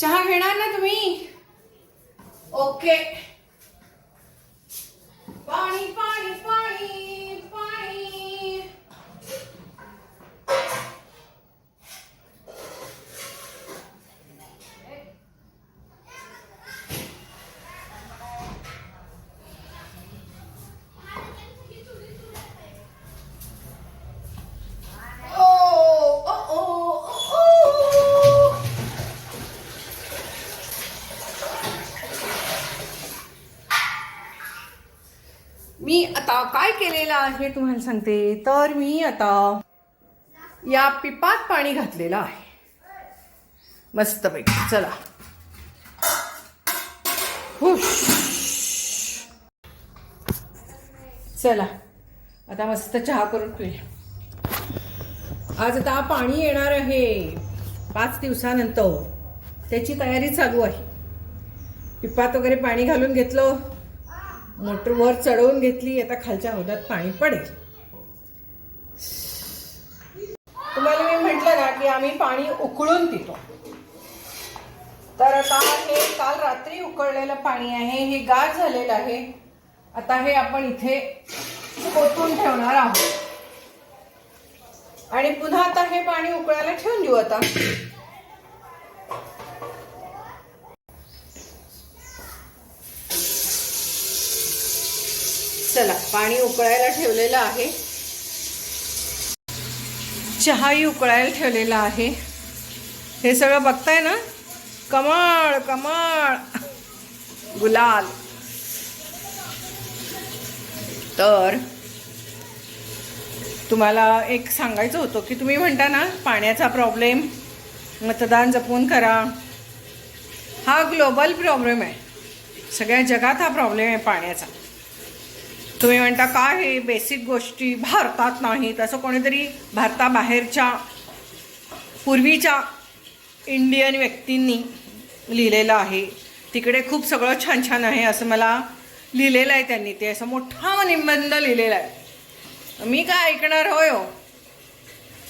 चहा घेणार ना तुम्ही? ओके पाणी पाणी पाणी. आता काय केलेलं आहे तुम्हाला सांगते. तर मी आता या पिपात पाणी घातलेलं आहे. मस्तपैकी चला. हुश. चला. आता मस्त चहा करून पिऊया. आज आता पाणी येणार आहे. पाच दिवसानंतर. त्याची तयारी चालू आहे. पिपात वगैरे पाणी घालून घेतलं. मोटर वर चढवून घेतली आता खालच्या हौदात पाणी पडेल. तुम्हाला मी म्हटलं ना की आम्ही पाणी उकळून पितो. तर आता हे काल रात्री उकळलेलं पाणी आहे हे गार झालेलं आहे. आता हे आपण इथे ओतून ठेवणार आहोत? आणि पुन्हा आता हे पाणी उकळायला ठेवून देऊ आता. चला पाणी उकळायला ठेवलेलं आहे. चहाही उकळायला ठेवलेला आहे. हे सगळं बघताय ना? कमाळ कमाळ. गुलाल. तर तुम्हाला एक सांगायचं होतं की तुम्ही म्हणता ना पाण्याचा प्रॉब्लेम मतदान जपून करा. हा ग्लोबल प्रॉब्लेम आहे. सगळ्या जगात हा प्रॉब्लेम आहे पाण्याचा. तुम्ही म्हणता काय हे बेसिक गोष्टी भारतात नाहीत. असं कोणीतरी भारताबाहेरच्या पूर्वीच्या इंडियन व्यक्तींनी लिहिलेलं आहे. तिकडे खूप सगळं छान छान आहे असं मला लिहिलेलं आहे त्यांनी. ते असं मोठा निबंध लिहिलेला आहे. मी काय ऐकणार? होय हो.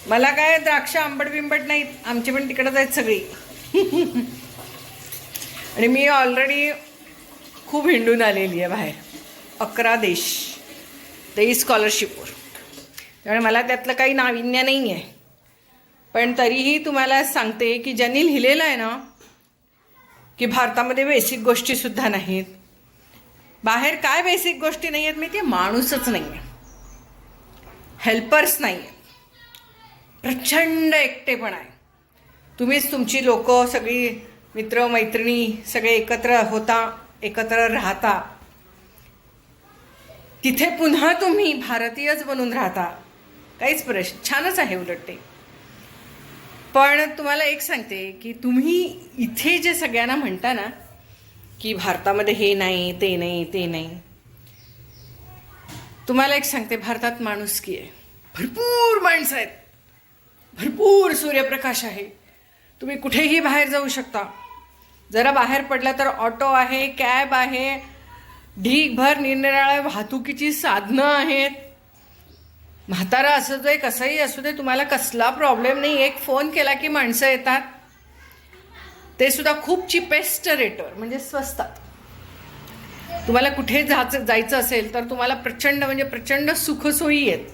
मला काय द्राक्ष आंबट बिंबट नाहीत. आमची पण तिकडंच आहेत सगळी. आणि मी ऑलरेडी खूप हिंडून आलेली आहे बाहेर. अकरा देश. तेही स्कॉलरशिपवर त्यामुळे मला त्यातलं काही नाविन्य नाही आहे पण तरीही तुम्हाला सांगते की ज्यांनी लिहिलेलं आहे ना की भारतामध्ये बेसिक गोष्टीसुद्धा नाहीत. बाहेर काय बेसिक गोष्टी नाही आहेत मी ते माणूसच नाही आहे हेल्पर्स नाही आहेत प्रचंड एकटेपण आहे. तुम्हीच तुमची लोक सगळी मित्र मैत्रिणी सगळे एकत्र होता एकत्र राहता तिथे पुन्हा तुम्ही भारतीयच बनून राहता. काहीच प्रश्न छानच आहे उलट ते. पण तुम्हाला एक सांगते की तुम्ही इथे जे सगळ्यांना म्हणता ना की भारतामध्ये हे नाही ते नाही ते नाही. तुम्हाला एक सांगते भारतात माणुसकी आहे. भरपूर माणसं आहेत. भरपूर सूर्यप्रकाश आहे. तुम्ही कुठेही बाहेर जाऊ शकता. जरा बाहेर पडला तर ऑटो आहे कॅब आहे ढीकभर निरनिराळ्या वाहतुकीची साधनं आहेत. म्हातारा असू दे कसंही असू दे तुम्हाला कसला प्रॉब्लेम नाही. एक फोन केला की माणसं येतात. ते सुद्धा खूप चिपेस्ट रेटवर म्हणजे स्वस्तात तुम्हाला कुठे जायचं जायचं असेल तर तुम्हाला प्रचंड म्हणजे प्रचंड सुखसोयी आहेत.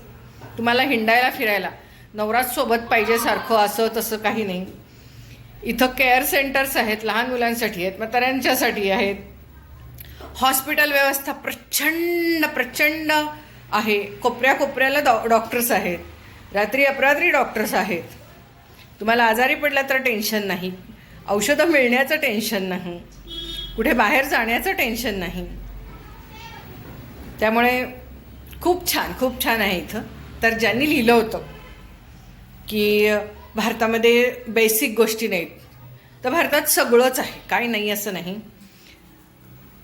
तुम्हाला हिंडायला फिरायला. नवराच सोबत पाहिजे सारखं असं तसं काही नाही. इथं केअर सेंटर्स आहेत लहान मुलांसाठी आहेत म्हाताऱ्यांच्यासाठी आहेत. हॉस्पिटल व्यवस्था प्रचंड प्रचंड आहे. कोपऱ्या कोपऱ्याला डॉ डॉक्टर्स आहेत. रात्री अपरात्री डॉक्टर्स आहेत. तुम्हाला आजारी पडला तर टेन्शन नाही. औषधं मिळण्याचं टेन्शन नाही. कुठे बाहेर जाण्याचं टेन्शन नाही. त्यामुळे खूप छान खूप छान आहे इथं. तर ज्यांनी लिहिलं होतं की भारतामध्ये बेसिक गोष्टी नाहीत तर भारतात सगळंच आहे. काही नाही असं नाही.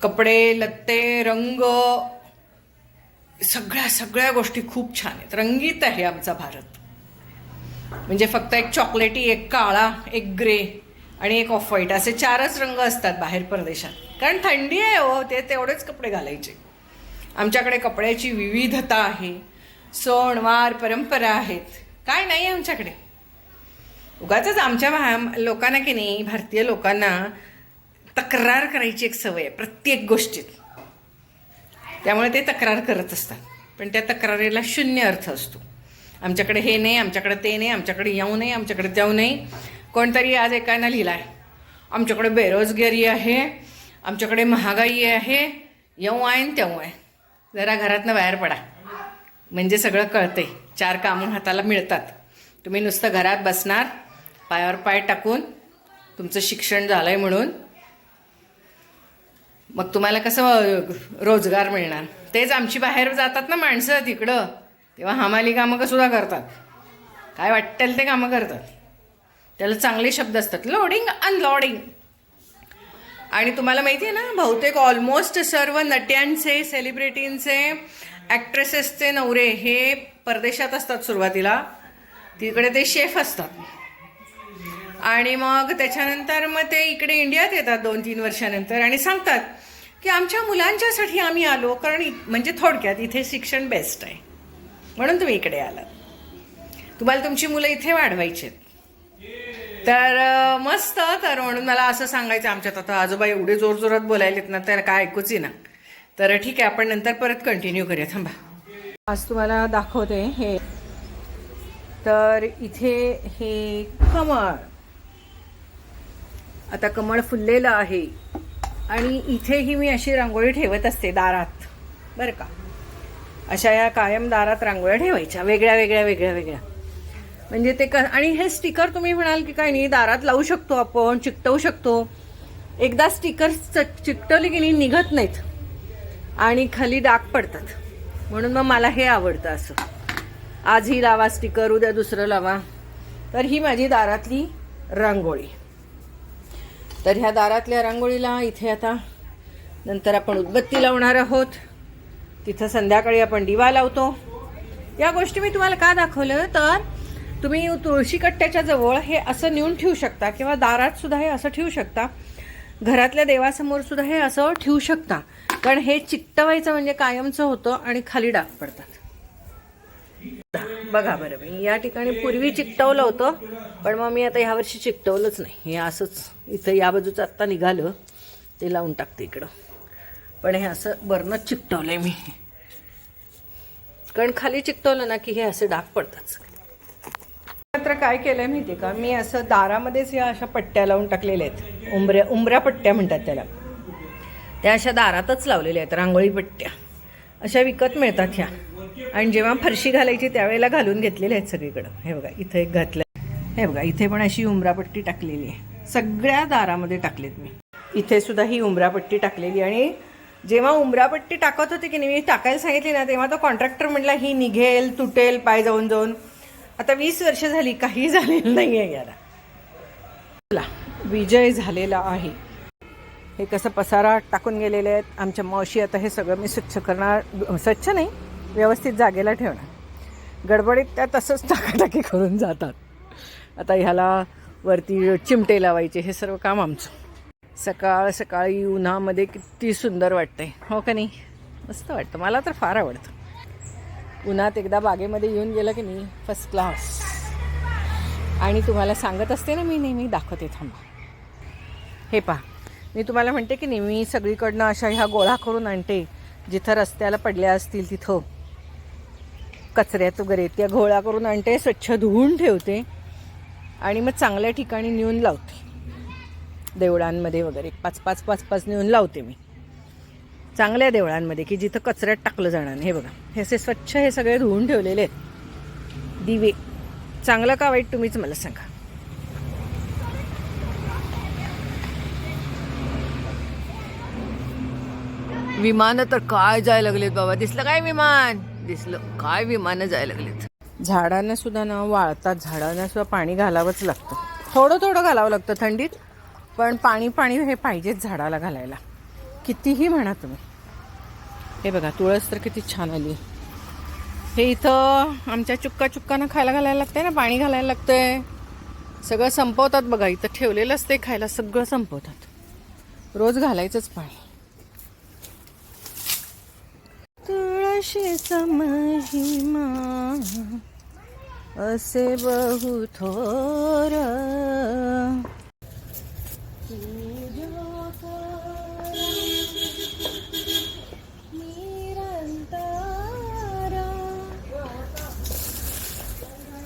कपडे लत्ते रंग सगळ्या सगळ्या गोष्टी खूप छान आहेत. रंगीत आहे आमचा भारत. म्हणजे फक्त एक चॉकलेटी एक काळा एक ग्रे आणि एक ऑफ व्हाईट असे चारच रंग असतात बाहेर परदेशात. कारण थंडी आहे हो ते तेवढेच कपडे घालायचे. आमच्याकडे कपड्याची विविधता आहे. सण वार परंपरा आहेत. काय नाही आहे आमच्याकडे. उगाच आमच्या भा- लोकांना की नाही भारतीय लोकांना तक्रार करायची एक सवय आहे प्रत्येक गोष्टीत. त्यामुळे ते तक्रार करत असतात. पण त्या तक्रारीला शून्य अर्थ असतो. आमच्याकडे हे नाही आमच्याकडे ते नाही आमच्याकडे येऊ नये आमच्याकडे जाऊ नये. कोणतरी आज एकानं लिहिला आहे आमच्याकडे बेरोजगारी आहे आमच्याकडे महागाई आहे येऊ आहे तेव्हा आहे. जरा घरातनं बाहेर पडा. म्हणजे सगळं कळतंय. चार कामं हाताला मिळतात. तुम्ही नुसतं घरात बसणार पायावर पाय टाकून तुमचं शिक्षण झालं आहे म्हणून मग तुम्हाला कसं रोजगार मिळणार? तेच आमची बाहेर जातात ना माणसं तिकडं. तेव्हा हमाली कामं सुद्धा करतात. काय वाटेल ते कामं करतात. त्याला चांगले शब्द असतात. लोडिंग अनलोडिंग आणि तुम्हाला माहिती आहे ना बहुतेक ऑलमोस्ट सर्व नट्यांचे सेलिब्रिटींचे ॲक्ट्रेसेसचे नवरे हे परदेशात असतात सुरुवातीला. तिकडे ते शेफ असतात. आणि मग त्याच्यानंतर मग ते इकडे इंडियात येतात दोन तीन वर्षानंतर आणि सांगतात की आमच्या मुलांच्यासाठी आम्ही आलो कारण इ- म्हणजे थोडक्यात इथे शिक्षण बेस्ट आहे. म्हणून तुम्ही इकडे आलात. तुम्हाला तुमची मुलं इथे वाढवायची आहेत तर मस्त तर म्हणून मला असं सांगायचं आमच्यात आता आजोबा एवढे जोरजोरात बोलायलेत ना तर काय ऐकूच ना तर ठीक आहे आपण नंतर परत कंटिन्यू करूया. थांबा. आज तुम्हाला दाखवते हे. तर इथे हे कमळ. आता कमळ फुललेलं आहे. आणि इथेही मी अशी रांगोळी ठेवत असते दारात. बरं का? अशा या कायम दारात रांगोळ्या ठेवायच्या. वेगळ्या वेगळ्या वेगळ्या वेगळ्या. म्हणजे ते क आणि हे स्टिकर तुम्ही म्हणाल की काय नाही दारात लावू शकतो आपण चिकटवू शकतो. एकदा स्टिकर चिकटवले की नाही निघत नाहीत. आणि खाली डाग पडतात. म्हणून मग मला हे आवडतं असं. आजही लावा स्टिकर उद्या दुसरं लावा. तर ही माझी दारातली रांगोळी. तर ह्या दारातल्या रांगोळीला इथे आता नंतर आपण उदबत्ती लावणार आहोत. तिथं संध्याकाळी आपण दिवा लावतो. या गोष्टी मी तुम्हाला का दाखवलं? तर तुम्ही तुळशी कट्ट्याच्या जवळ हे असं नेऊन ठेवू शकता किंवा दारात सुद्धा हे असं ठेवू शकता. घरातल्या देवासमोर सुद्धा हे असं ठेवू शकता. कारण हे चिकटवायचं म्हणजे कायमचं होतं आणि खाली डाग पडतात. बघा बरं मी या ठिकाणी पूर्वी चिकटवलं होतं पण मग मी आता ह्यावर्षी चिकटवलंच नाही. हे असंच इथं या बाजूचं आत्ता निघालं ते लावून टाकते इकडं. पण हे असं बरणंच आहे मी. कारण खाली चिकटवलं ना की हे असे डाग पडतात मात्र काय केलंय माहिती का? मी असं दारामध्येच या अशा पट्ट्या लावून टाकलेल्या आहेत. उंबऱ्या उंबऱ्या पट्ट्या म्हणतात त्याला. त्या अशा दारातच लावलेल्या आहेत रांगोळी पट्ट्या. अशा विकत मिळतात ह्या. आणि जेव्हा फरशी घालायची त्यावेळेला घालून घेतलेले आहेत सगळीकडं. हे बघा इथं एक घातलं हे बघा इथे पण अशी उमरापट्टी टाकलेली आहे. सगळ्या दारामध्ये टाकलेत मी. इथे सुद्धा ही उमरापट्टी टाकलेली आणि जेव्हा उमरापट्टी टाकत होते की नाही मी टाकायला सांगितली ना तेव्हा तो कॉन्ट्रॅक्टर म्हटला ही निघेल तुटेल पाय जाऊन जाऊन. आता वीस वर्ष झाली काही झालेलं नाही आहे याला. चला, विजय झालेला आहे. हे कसं पसारा टाकून गेलेले आहेत. आमच्या मावशी आता हे सगळं मी स्वच्छ करणार स्वच्छ नाही व्यवस्थित जागेला ठेवणं गडबडीत त्या तसंच टाकाटाकी करून जातात. आता ह्याला वरती चिमटे लावायचे हे सर्व काम आमचं. सकाळ सकाळी उन्हामध्ये किती सुंदर वाटतंय. हो का नाही? मस्त वाटतं. मला तर फार आवडतं. उन्हात एकदा बागेमध्ये येऊन गेलं की नाही फर्स्ट क्लास आणि तुम्हाला सांगत असते ना मी नेहमी दाखवते थांबा. हे पहा. मी तुम्हाला म्हणते की नेहमी सगळीकडनं अशा ह्या गोळा करून आणते. जिथं रस्त्याला पडल्या असतील तिथं. कचऱ्यात वगैरे त्या गोळा करून आणते स्वच्छ धुवून ठेवते आणि मग चांगल्या ठिकाणी नेऊन लावते. देवळांमध्ये वगैरे. पाच पाच पाच पाच नेऊन लावते मी. चांगल्या देवळांमध्ये की जिथं कचऱ्यात टाकलं जाणार हे बघा. हे असे स्वच्छ हे सगळे धुवून ठेवलेले आहेत. दिवे. चांगलं का वाईट तुम्हीच मला सांगा. विमान तर काय जायला लागलेत बाबा? दिसलं काय विमान? दिसलं. काय विमानं जायला लागलीत? झाडांना सुद्धा ना वाळतात झाडांना सुद्धा पाणी घालावंच लागतं. थोडं थोडं घालावं लागतं थंडीत पण पाणी पाणी हे पाहिजेच झाडाला घालायला. कितीही म्हणा तुम्ही. हे बघा तुळस तर किती छान आली हे इथं आमच्या चुक्का चुक्कानं खायला घालायला लागतंय ना पाणी घालायला लागतंय. सगळं संपवतात बघा इथं ठेवलेलं असते खायला सगळं संपवतात. रोज घालायचंच पाणी. तुळशीचा महिमा असे बहु थोर.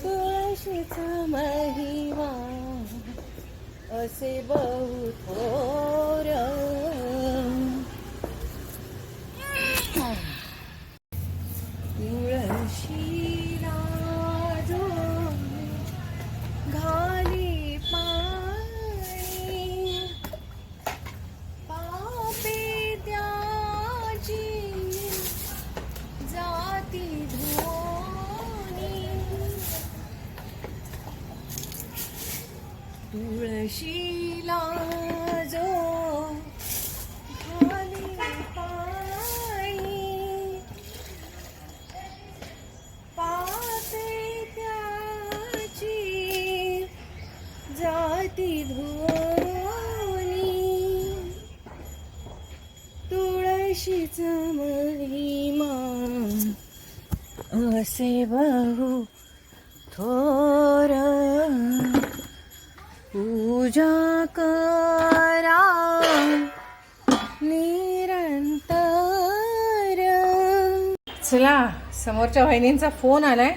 तुळशीचा महिमा असे बहु थोर. she असे बहु थोर पूजा करा निरंतर. चला समोरच्या वहिनींचा फोन आलाय.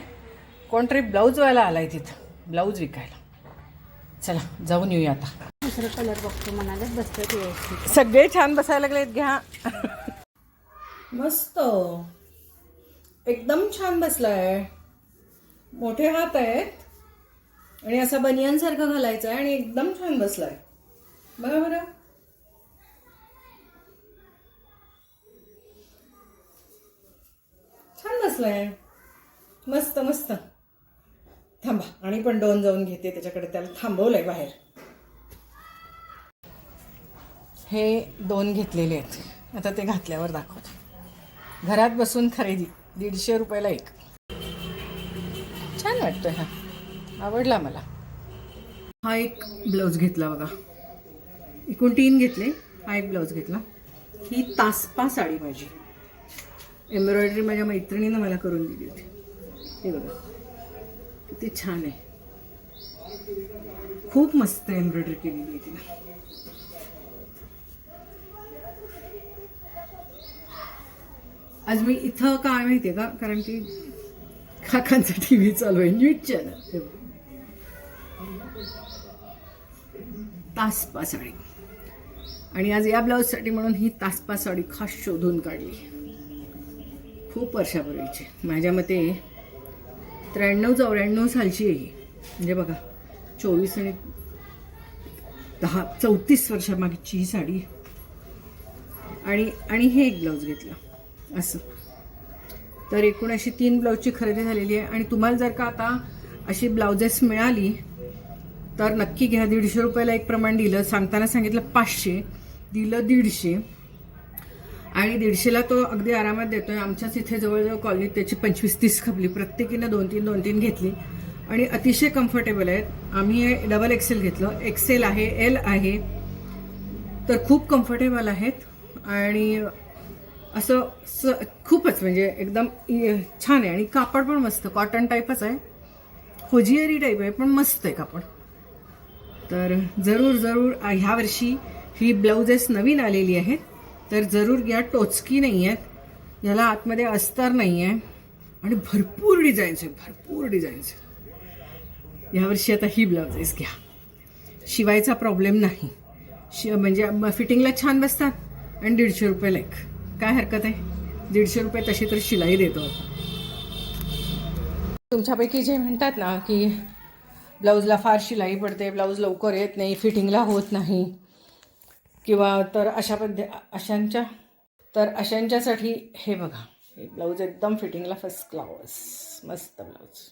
कोणतरी ब्लाऊजवाला आलाय तिथं. ब्लाऊज विकायला. चला जाऊन येऊया आता. दुसरं कलर बघतो म्हणाले बसतात सगळे छान बसायला लागलेत घ्या. मस्त. एकदम छान बसला आहे मोठे हात आहेत. आणि असा बनियानसारखं घालायचं आहे आणि एकदम छान बसला आहे बरं. छान बसलाय. मस्त मस्त. थांबा आणि पण दोन जाऊन घेते त्याच्याकडे त्याला थांबवलंय बाहेर. हे दोन घेतलेले आहेत. आता ते घातल्यावर दाखवते. घरात बसून खरेदी. दीडशे रुपयाला एक. छान वाटतोय हा. आवडला मला. हा एक ब्लाऊज घेतला बघा. एकूण तीन घेतले. हा एक ब्लाऊज घेतला. ही तासपा साडी माझी. एम्ब्रॉयडरी माझ्या मैत्रिणीनं मला करून दिली होती. हे बघा. किती छान आहे. खूप मस्त एम्ब्रॉयडरी केलेली आहे तिला आज मी इथं काय माहितीये का? कारण की काकांचा टी व्ही चालू आहे न्यूज चॅनल तासपा साडी. आणि आज या ब्लाऊजसाठी म्हणून ही तासपा साडी खास शोधून काढली. खूप वर्षापूर्वीची. माझ्या मते त्र्याण्णव चौऱ्याण्णव सालची आहे ही. म्हणजे बघा चोवीस आणि दहा चौतीस वर्षामागची ही साडी. आणि आणि हे एक ब्लाऊज घेतलं. असं. तर एकूण अशी तीन ब्लाऊजची खरेदी झालेली आहे. आणि तुम्हाला जर का आता अशी ब्लाउजेस मिळाली तर नक्की घ्या. दीडशे रुपयाला एक प्रमाण दिलं. सांगताना सांगितलं पाचशे दिलं दीडशे. आणि दीडशेला तो अगदी आरामात देतोय. आमच्याच इथे जवळजवळ कॉलनीत त्याची पंचवीस तीस खपली. प्रत्येकीनं दोन तीन दोन तीन घेतली. आणि अतिशय कम्फर्टेबल आहेत. आम्ही डबल एक्सेल घेतलं. एक्सेल आहे एल आहे. तर खूप कम्फर्टेबल आहेत. आणि असं स खूपच म्हणजे एकदम छान आहे. आणि कापड पण मस्त कॉटन टाईपच आहे. होजियरी टाईप आहे पण मस्त आहे कापड. तर जरूर जरूर ह्या वर्षी ही ब्लाउजेस नवीन आलेली आहेत. तर जरूर घ्या टोचकी नाही आहेत. याला आतमध्ये अस्तर नाही आहे. आणि भरपूर डिझाईन्स आहेत भरपूर डिझाईन्स आहेत. यावर्षी आता ही ब्लाउजेस घ्या. शिवायचा प्रॉब्लेम नाही. शि म्हणजे फिटिंगला छान बसतात. आणि दीडशे रुपये लाईक काय हरकत आहे? दीडशे रुपये तशी तर शिलाई देतो तुमच्यापैकी जे म्हणतात ना की ब्लाऊजला फार शिलाई पडते ब्लाऊज लवकर येत नाही फिटिंगला होत नाही किंवा तर अशा पद्धती अशांच्या तर अशांच्यासाठी हे बघा हे ब्लाऊज एकदम फिटिंगला फर्स्ट क्लास मस्त ब्लाऊज